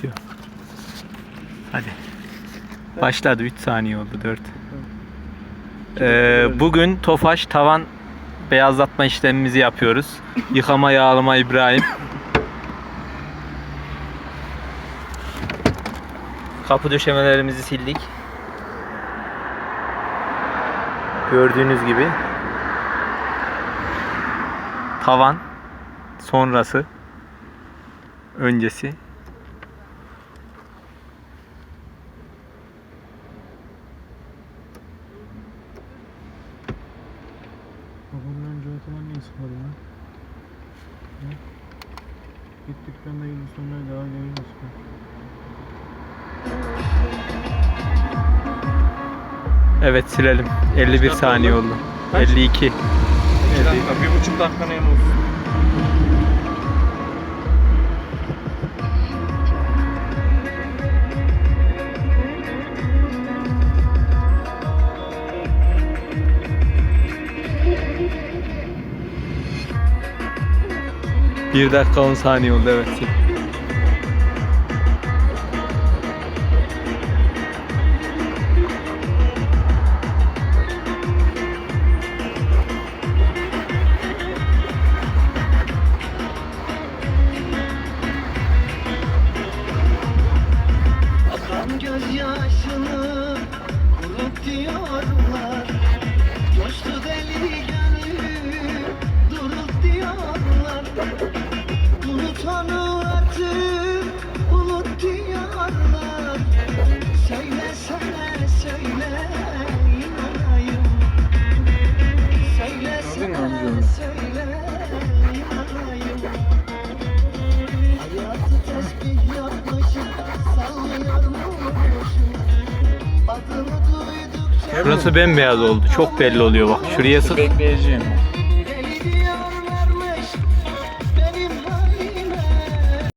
bitiyor. Hadi. Başladı 3 saniye oldu 4. Ee, bugün Tofaş tavan beyazlatma işlemimizi yapıyoruz. Yıkama yağlama İbrahim. Kapı döşemelerimizi sildik. Gördüğünüz gibi tavan sonrası öncesi Babamdan Cöğüt'ün niye sıkmadı lan? Hı? Gittikten de yıl sonra daha gelir sıkıyor. Evet silelim. 51 dakika saniye oldu? Kaç? 52. 2 dakika, bir buçuk dakika ne olsun? Bir dakika 10 saniye oldu evet. sil. Akan Burası bembeyaz oldu. Çok belli oluyor bak. Şuraya sık. Bekleyeceğim.